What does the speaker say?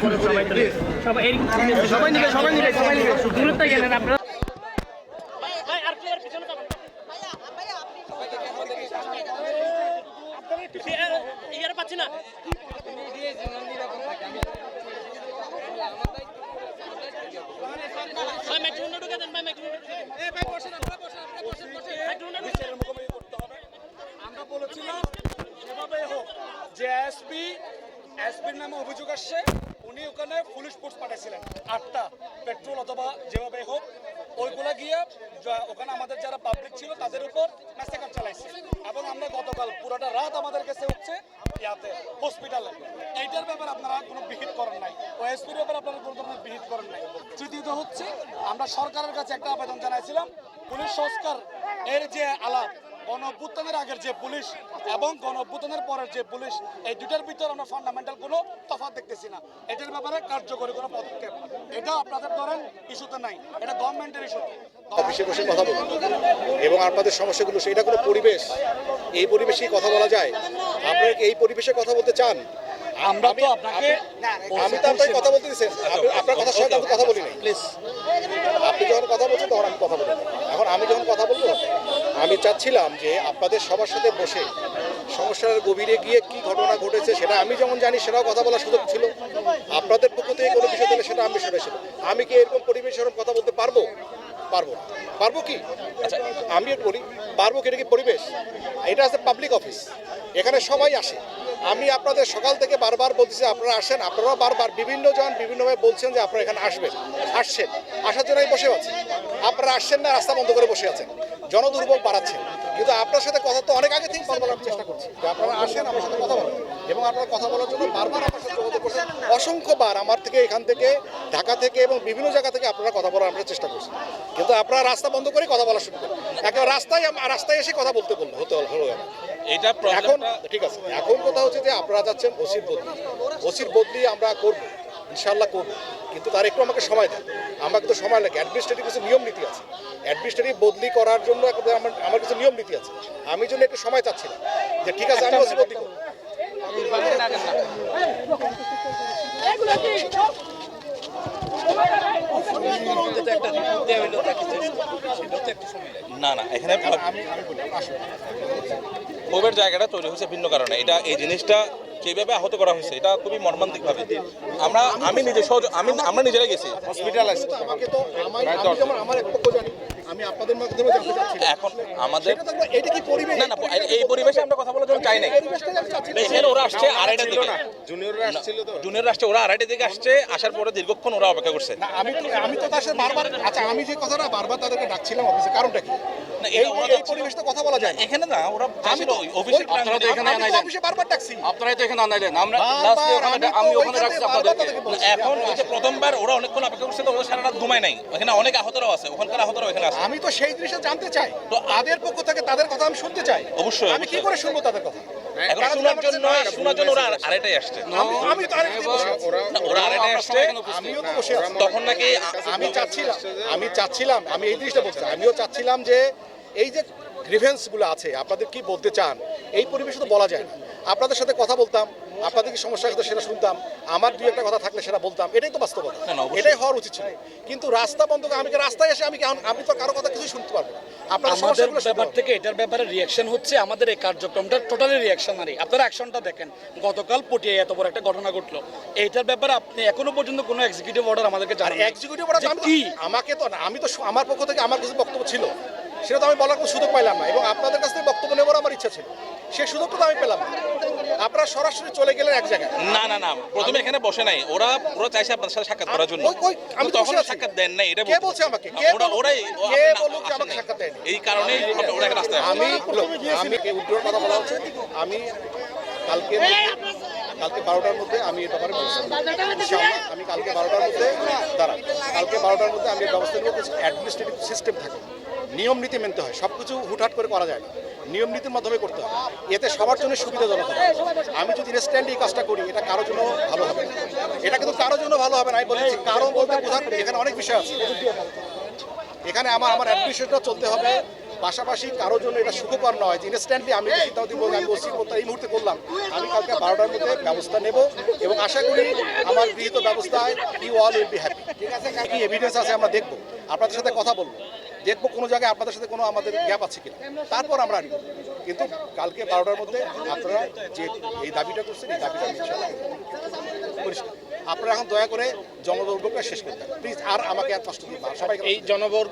সবাই নিবে সবাই নিবে সবাই নিবে। দূরত্ব গেলেন আপনারা? পাচ্ছি না আমরা বলেছিলাম যেভাবে হোক যে এসপি এসপির নামে অভিযোগ আসছে উনি ওখানে পুলিশ ফোর্স পাঠিয়েছিলেন আটটা পেট্রোল অথবা যেভাবে হোক, ওইগুলা গিয়ে ওখানে আমাদের যারা পাবলিক ছিল তাদের উপর ম্যাসেকার চালাইছে। এবং আমরা গতকাল পুরোটা রাত আমাদের কাছে হচ্ছে ইয়াতে হসপিটালে এইটার ব্যাপারে আপনারা কোনো বিহিত করেন নাই। ও এসপির ব্যাপারে আপনারা কোনো ধরনের বিহিত করেন নাই। তৃতীয়ত হচ্ছে, আমরা সরকারের কাছে একটা আবেদন জানাইছিলাম, পুলিশ সংস্কার এর যে আলাপ গণ অভ্যুত্থানের আগের যে পুলিশ এবং গণঅভ্যুত্থানের পরের যে পুলিশ, এই দুটার ভিতরে আমরা ফান্ডামেন্টাল কোনো তফাৎ দেখতেছি না। এটার ব্যাপারে কার্যকরী কোনো পদক্ষেপ এটা আপনাদের ধরেন ইস্যুতে নাই, এটা গভর্নমেন্টের ইস্যুতে। অফিসে বসে কথা বলুন। এবং আপনাদের সমস্যাগুলো, সেটা কোনো পরিবেশ। এই পরিবেশেই কথা বলা যায়। আপনারা এই পরিবেশে কথা বলতে চান? আমরা তো আমি- আপনাকে আমি তো আপনাকে কথা বলতে দিচ্ছেন আপনার কথার সঙ্গে আমি কথা বলি নাই প্লিজ। আপনি যখন কথা বলছেন তখন আমি কথা বলি এখন আমি যখন কথা বলব আমি চাচ্ছিলাম যে আপনাদের সবার সাথে বসে সমস্যার গভীরে গিয়ে কি ঘটনা ঘটেছে সেটা আমি যেমন জানি সেটাও কথা বলার সুযোগ ছিল। আপনাদের পক্ষ থেকে কোনো বিষয় দিলে সেটা আমি সেটা ছিল আমি কি এরকম পরিবেশ কথা বলতে পারব? পারব পারব কি? আচ্ছা। আমি বলি পারব কি? এটা কি পরিবেশ? এটা আছে পাবলিক অফিস এখানে সবাই আসে। আমি আপনাদের সকাল থেকে বারবার বলতেছি, আপনারা আসেন, আপনারাও বারবার বিভিন্ন জন বিভিন্নভাবে বলছেন যে আপনারা এখানে আসবেন, আসছেন, আসার জন্য বসে আছে। আপনারা আসছেন না, রাস্তা বন্ধ করে বসে আছেন। জনদুর্ভোগ বাড়াচ্ছেন। কিন্তু আপনার সাথে কথা তো অনেক আগে থেকে কথা বলার চেষ্টা করছি যে আপনারা আসেন আমার সাথে কথা বলেন। এবং আপনারা কথা বলার জন্য বারবার আমার সাথে যোগাযোগ করছেন। অসংখ্যবার আমার থেকে এখান থেকে ঢাকা থেকে এবং বিভিন্ন জায়গা থেকে আপনারা কথা বলার আমরা চেষ্টা করছি। কিন্তু আপনারা রাস্তা বন্ধ করে কথা বলা শুরু করেন। একেবারে রাস্তায় রাস্তায় এসে কথা বলতে বলল হতে হলো এটা এখন ঠিক আছে এখন কথা হচ্ছে যে আপনারা যাচ্ছেন ওসির বদলি। ওসির বদলি আমরা করব ইনশাল্লাহ করব। কিন্তু তার একটু আমাকে সময় দেন। আমার কিন্তু সময় লাগে অ্যাডমিনিস্ট্রেটিভ কিছু নিয়ম নীতি আছে। অ্যাডমিনিস্ট্রেটিভ বদলি করার জন্য আমার আমার কিছু নিয়ম নীতি আছে। আমি জন্য একটু সময় চাচ্ছিলাম। যে ঠিক আছে আমি ওসি বদলি করব। না না এখানে ক্ষোভের জায়গাটা তৈরি হয়েছে ভিন্ন কারণে। এটা এই জিনিসটা যেভাবে আহত করা হয়েছে এটা খুবই মর্মান্তিক ভাবে আমরা আমি নিজে সহজ আমি আমরা নিজেরা গেছি। হসপিটাল আমাকে তো আমার আমার এক পক্ষ জানি। আমি আপনাদের মাধ্যমে জানতে চাচ্ছি এখন আমাদের এটা কি পরিবেশ? না না এই পরিবেশে আমরা কথা বলার জন্য চাই না। এখানে ওরা আসছে আড়াইটার দিকে। জুনিয়ররা আসছিল তো। জুনিয়র আসছে ওরা আড়াইটার দিকে আসছে আসার পরে দীর্ঘক্ষণ ওরা অপেক্ষা করছে। না আমি তো আমি তো তার সাথে বারবার আচ্ছা আমি যে কথাটা বারবার তাদেরকে ডাকছিলাম অফিসে কারণটা কি? না, এই তো কথা বলা যায় এখানে না ওরা আমি তো অফিসের আপনারা তো এখানে অফিসে বারবার ডাকছি। আপনারাই তো এখানে আনাইলেন। আমরা লাস্টে ওখানে আমি ওখানে রাখছি আপনাদেরকে। এখন ওই যে প্রথমবার ওরা অনেকক্ষণ অপেক্ষা করছে তো ওরা সারা রাত ঘুমায় নাই। ওখানে অনেক আহতরাও আছে ওখানকার আহতরাও এখানে আছে। আমি তো সেই জিনিসটা জানতে চাই। তো তাদের পক্ষ থেকে তাদের কথা আমি শুনতে চাই। অবশ্যই, আমি কি করে শুনব তাদের কথা? এখন শোনার জন্য শোনার জন্য ওরা আড়াইটাই আসছে। আমি আমি তো আরেকটি বসে আছি। না, ওরা আড়াইটায় আসছে আমিও তো বসে তখন নাকি আমি চাচ্ছিলাম আমি চাচ্ছিলাম আমি এই জিনিসটা বলছি। আমিও চাচ্ছিলাম যে এই যে গ্রিভেন্সগুলো আছে আপনাদের কি বলতে চান? এই পরিবেশে তো বলা যায় না। আপনাদের সাথে কথা বলতাম আপনাদের কি সমস্যা আছে সেটা শুনতাম আমার দুই একটা কথা থাকলে সেটা বলতাম এটাই তো বাস্তবতা। এটাই হওয়ার উচিত ছিল। কিন্তু রাস্তা বন্ধ করে আমি রাস্তায় এসে আমি আমি তো কারও কথা কিছুই শুনতে পারব না। আমাদের ব্যাপার থেকে এটার ব্যাপারে রিয়াকশন হচ্ছে আমাদের এই কার্যক্রমটা টোটালি রিয়াকশনারি আপনারা অ্যাকশনটা দেখেন। গতকাল পটিয়ে এত বড় একটা ঘটনা ঘটলো। এইটার ব্যাপারে আপনি এখনও পর্যন্ত কোনো এক্সিকিউটিভ অর্ডার আমাদেরকে জানান এক্সিকিউটিভ অর্ডার কি? আমাকে তো না আমি তো আমার পক্ষ থেকে আমার কিছু বক্তব্য ছিল। সেটা তো আমি বলার কোনো সুযোগ পাইলাম না। এবং আপনাদের কাছ থেকে বক্তব্য নেওয়ার আমার ইচ্ছা ছিল। সেই সুযোগটা তো আমি পেলাম না। আপনারা সরাসরি চলে গেলেন এক জায়গায়। না না না। প্রথমে এখানে বসে নাই। ওরা ওরা চাইছে আপনার সাথে সাক্ষাৎ করার জন্য। আমি তখন সাক্ষাৎ দেন নাই। এটা কে বলছে আমাকে? কে ওরা ওরাই কে বলুক যে আমাকে সাক্ষাৎ দেয়নি? এই কারণেই আপনার- ওরা রাস্তায় আমি আমি উদ্যোগের কথা বলা হচ্ছে। আমি কালকে কালকে বারোটার মধ্যে আমি ব্যাপারে বলছি। আমি কালকে বারোটার মধ্যে দাঁড়ান কালকে বারোটার মধ্যে আমি ব্যবস্থা নেব। অ্যাডমিনিস্ট্রেটিভ সিস্টেম থাকে। নিয়ম নীতি মানতে হয় সব কিছু হুটহাট করে করা যায় না। নিয়ম নীতির মাধ্যমে করতে হয়। এতে সবার জন্য সুবিধাজনক হবে। আমি যদি ইনস্ট্যান্ট এই কাজটা করি, এটা কারোর জন্য ভালো হবে এটা কিন্তু কারোর জন্য ভালো হবে না, আমি বলেছি কারও বলতে বোঝার এখানে অনেক বিষয় আছে। এখানে আমার আমার অ্যাডমিনিস্ট্রেটটা চলতে হবে। পাশাপাশি কারোর জন্য এটা সুখকর নয় যে ইনস্ট্যান্টলি আমি সিদ্ধান্ত দিব আমি এই মুহূর্তে করলাম। আমি কালকে বারোটার মধ্যে ব্যবস্থা নেব এবং আশা করি আমার গৃহীত ব্যবস্থায় you all will be happy ঠিক আছে? কি এভিডেন্স আছে আমরা দেখব। আপনাদের সাথে কথা বলব। দেখব কোনো জায়গায় আপনাদের সাথে কোনো আমাদের গ্যাপ আছে কিনা। তারপর আমরা আনি কিন্তু কালকে বারোটার মধ্যে আপনারা যে এই দাবিটা করছেন, এই দাবিটা আপনারা এখন দয়া করে জনবর্গকে শেষ করতে প্লিজ, আর আমাকে আর কষ্ট দিন। সবাই এই জনবর